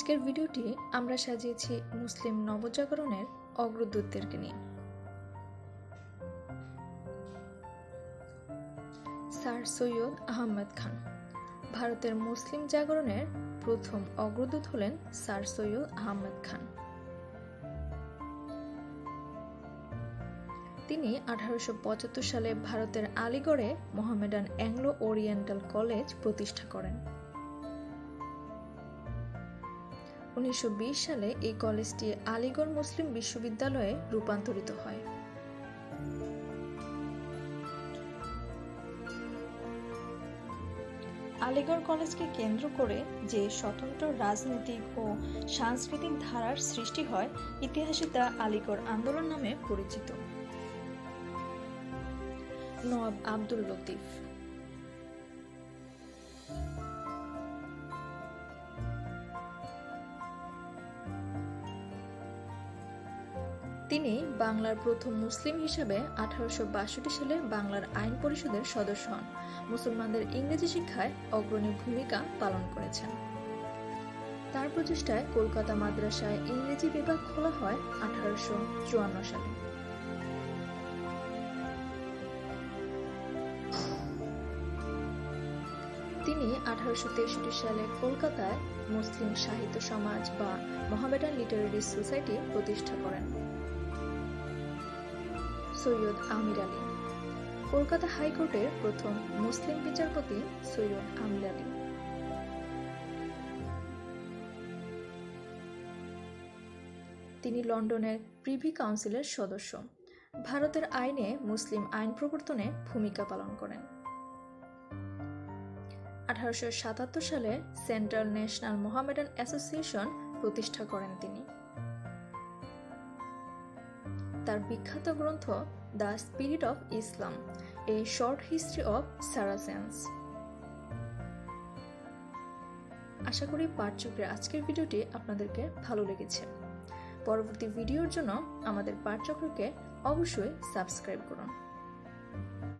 আজকের ভিডিওটি আমরা সাজিয়েছি মুসলিম নবজাগরণের অগ্রদূতদেরকে নিয়ে। স্যার সৈয়দ আহমেদ খান, ভারতের মুসলিম জাগরণের প্রথম অগ্রদূত হলেন স্যার সৈয়দ আহমেদ খান। তিনি আঠারোশো পঁচাত্তর সালে ভারতের আলিগড়ে মোহামেডান অ্যাংলো ওরিয়েন্টাল কলেজ প্রতিষ্ঠা করেন। উনিশশো সালে এই কলেজটি আলিগড় মুসলিম বিশ্ববিদ্যালয়ে রূপান্তরিত হয়। আলিগড় কলেজকে কেন্দ্র করে যে স্বতন্ত্র রাজনৈতিক ও সাংস্কৃতিক ধারার সৃষ্টি হয়, ইতিহাসে তা আলিগড় আন্দোলন নামে পরিচিত। নওয়াব আব্দুল লতিফ তিনি বাংলার প্রথম মুসলিম হিসাবে আঠারোশো বাষট্টি সালে বাংলার আইন পরিষদের সদস্য হন। মুসলমানদের ইংরেজি শিক্ষায় অগ্রণী ভূমিকা পালন করেছেন। তার প্রচেষ্টায় কলকাতা মাদ্রাসায় ইংরেজি বিভাগ খোলা হয় আঠারোশো চুয়ান্ন সালে। তিনি আঠারোশো তেষট্টি সালে কলকাতায় মুসলিম সাহিত্য সমাজ বা মোহামেডান লিটারেরি সোসাইটি প্রতিষ্ঠা করেন। সৈয়দ আমির আলী। কলকাতা হাইকোর্টের প্রথম মুসলিম বিচারপতি সৈয়দ আমির আলী। তিনি লন্ডনের প্রিভি কাউন্সিলের সদস্য। ভারতের আইনে মুসলিম আইন প্রবর্তনে ভূমিকা পালন করেন। আঠারোশো সাতাত্তর সালে সেন্ট্রাল ন্যাশনাল মোহামেডান অ্যাসোসিয়েশন প্রতিষ্ঠা করেন তিনি। তার বিখ্যাত গ্রন্থ the spirit of Islam, a short history of Saracens আশা করি পাঠচক্রের আজকের ভিডিওটি আপনাদেরকে ভালো লেগেছে। পরবর্তী ভিডিওর জন্য আমাদের পাঠচক্রকে অবশ্যই সাবস্ক্রাইব করুন।